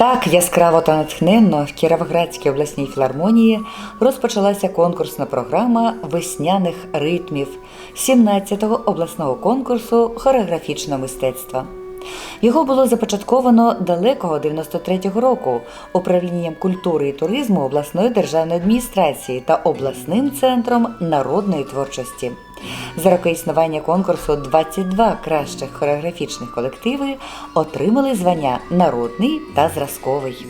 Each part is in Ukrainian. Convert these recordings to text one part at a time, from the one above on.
Так яскраво та натхненно в Кіровоградській обласній філармонії розпочалася конкурсна програма весняних ритмів 17-го обласного конкурсу хореографічного мистецтва. Його було започатковано далекого 93-го року управлінням культури і туризму обласної державної адміністрації та обласним центром народної творчості. За роки існування конкурсу 22 кращих хореографічних колективи отримали звання народний та зразковий.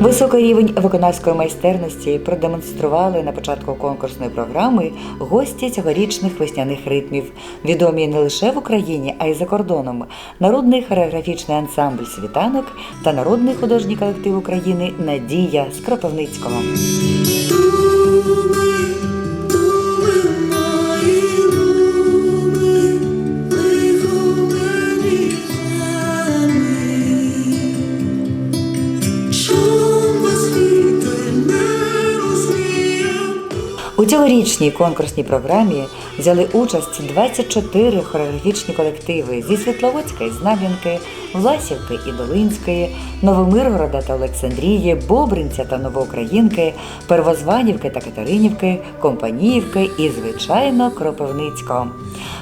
Високий рівень виконавської майстерності продемонстрували на початку конкурсної програми гості цьогорічних весняних ритмів, відомі не лише в Україні, а й за кордоном. Народний хореографічний ансамбль світанок та народний художній колектив України Надія з Кропивницького. У цьогорічній конкурсній програмі взяли участь 24 хореографічні колективи зі Світловодська з Знам'янки, Власівки і Долинської, Новомиргорода та Олександрії, Бобринця та Новоукраїнки, Первозванівки та Катеринівки, Компаніївки і, звичайно, Кропивницького.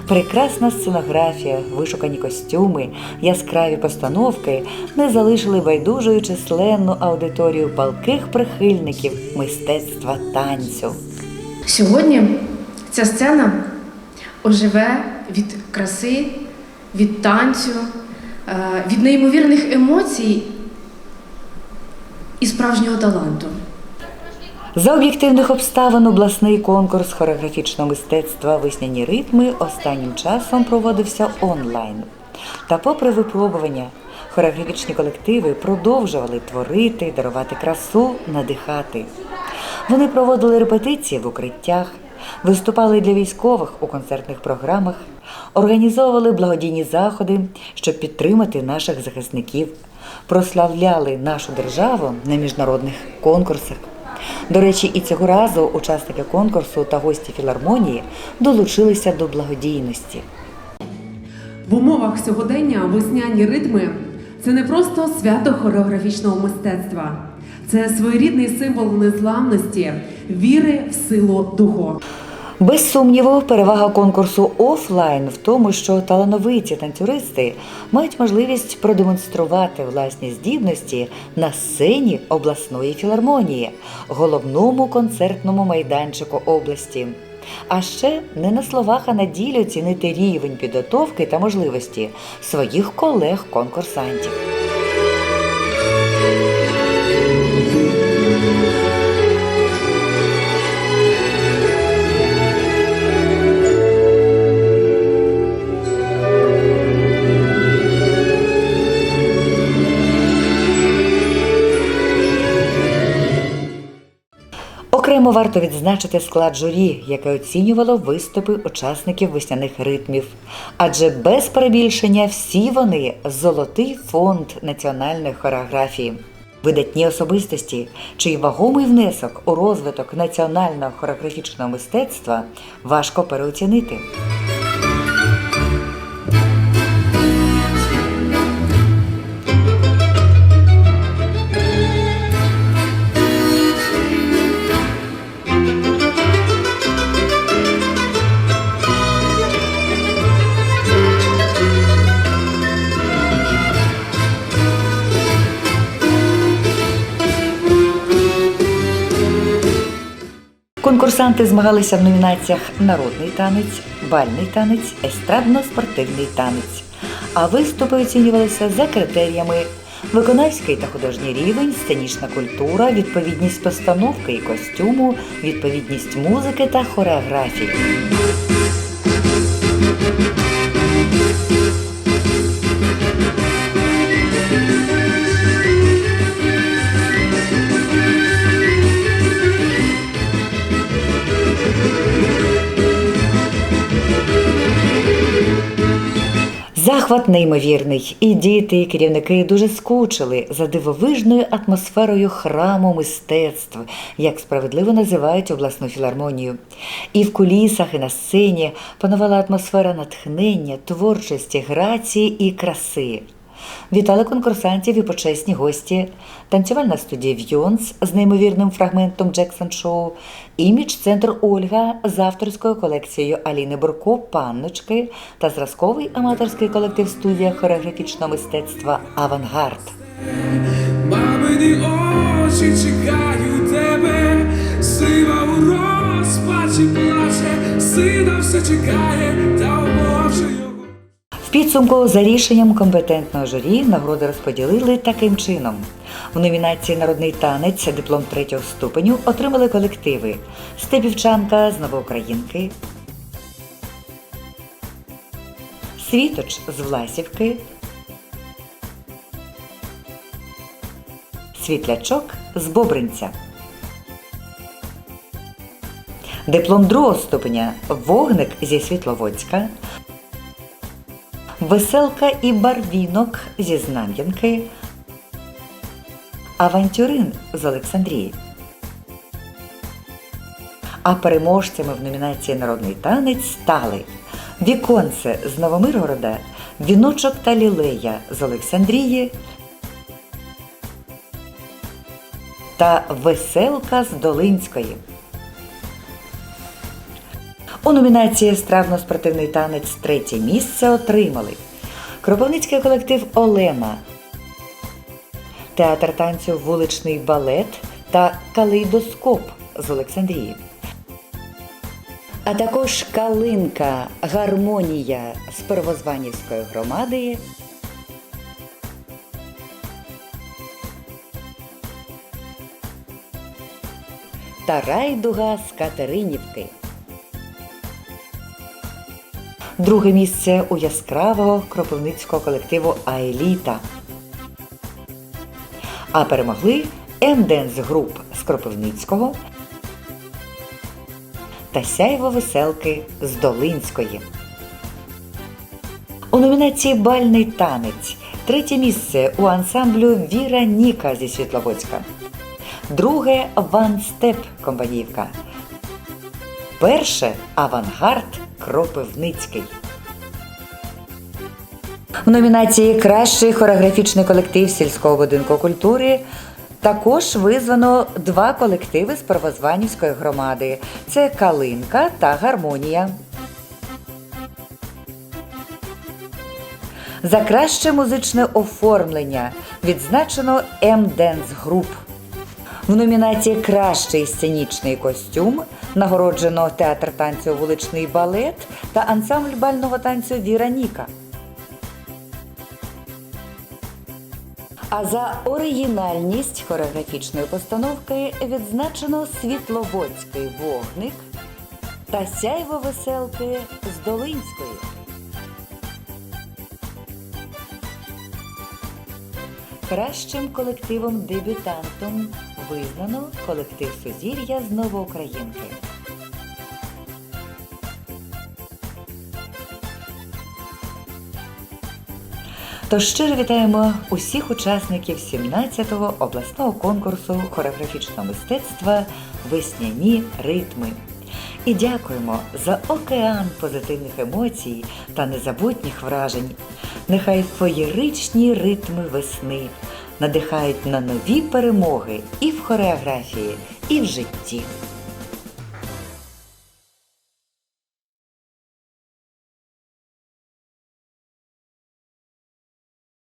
Прекрасна сценографія, вишукані костюми, яскраві постановки не залишили байдужою численну аудиторію палких прихильників мистецтва танцю. Сьогодні ця сцена оживе від краси, від танцю, е, від неймовірних емоцій і справжнього таланту. За об'єктивних обставин обласний конкурс хореографічного мистецтва Весняні ритми останнім часом проводився онлайн. Та, попри випробування, хореографічні колективи продовжували творити, дарувати красу, надихати. Вони проводили репетиції в укриттях, виступали для військових у концертних програмах, організовували благодійні заходи, щоб підтримати наших захисників, прославляли нашу державу на міжнародних конкурсах. До речі, і цього разу учасники конкурсу та гості філармонії долучилися до благодійності. В умовах сьогодення весняні ритми це не просто свято хореографічного мистецтва, це своєрідний символ незламності, віри в силу духу. Без сумніву, перевага конкурсу офлайн в тому, що талановиті танцюристи мають можливість продемонструвати власні здібності на сцені обласної філармонії, головному концертному майданчику області. А ще не на словах, а на ділі оцінити рівень підготовки та можливості своїх колег-конкурсантів. Окремо варто відзначити склад журі, яке оцінювало виступи учасників весняних ритмів. Адже без перебільшення всі вони золотий фонд національної хореографії. Видатні особистості, чий вагомий внесок у розвиток національного хореографічного мистецтва важко переоцінити. Конкурсанти змагалися в номінаціях Народний танець, бальний танець, естрадно-спортивний танець. А виступи оцінювалися за критеріями виконавський та художній рівень, сценічна культура, відповідність постановки і костюму, відповідність музики та хореографії. Захват неймовірний, і діти, і керівники дуже скучили за дивовижною атмосферою храму мистецтв, як справедливо називають обласну філармонію. І в кулісах, і на сцені панувала атмосфера натхнення, творчості, грації і краси. Вітали конкурсантів і почесні гості, танцювальна студія Вйонс з неймовірним фрагментом Джексон Шоу, імідж-центр Ольга з авторською колекцією Аліни Бурко Панночки та зразковий аматорський колектив студія хореографічного мистецтва Авангард. Мамині очі чекають тебе, сива у розпачі плаче, сина все чекає. В підсумку за рішенням компетентного журі нагороди розподілили таким чином. В номінації Народний танець диплом третього ступеню отримали колективи Степівчанка з Новоукраїнки, Світоч з Власівки, Світлячок з Бобринця. Диплом другого ступеня Вогник зі Світловодська. Веселка і барвінок зі Знам'янки, Авантюрин з Олександрії. А переможцями в номінації Народний танець стали Віконце з Новомиргорода, Віночок та Лілея з Олександрії та Веселка з Долинської. У номінації Стравно-спортивний танець третє місце отримали Кропивницький колектив Олена, театр танцю Вуличний балет та Калейдоскоп з Олександрії. А також Калинка Гармонія з Первозванівської громади. Та Райдуга з Катеринівки. Друге місце у яскравого кропивницького колективу Аеліта. А перемогли М-Денс груп з Кропивницького та Сяйво веселки з Долинської. У номінації Бальний танець третє місце у ансамблю Віра Ніка зі Світловодська. Друге Ван Степ Компанівка. Перше авангард Кропивницький. В номінації Кращий хореографічний колектив сільського будинку культури також визвано два колективи з Первозванівської громади: це Калинка та Гармонія. За краще музичне оформлення відзначено М-Денс Груп. В номінації Кращий сценічний костюм нагороджено театр танцю Вуличний балет та ансамбль бального танцю Віра Ніка. А за оригінальність хореографічної постановки відзначено Світловодський вогник та сяйво веселки з Долинської. Кращим колективом дебютантом визнано колектив Сузір'я з Новоукраїнки. Тож щиро вітаємо усіх учасників 17-го обласного конкурсу хореографічного мистецтва Весняні ритми. І дякуємо за океан позитивних емоцій та незабутніх вражень. Нехай феєричні ритми весни надихають на нові перемоги і в хореографії, і в житті.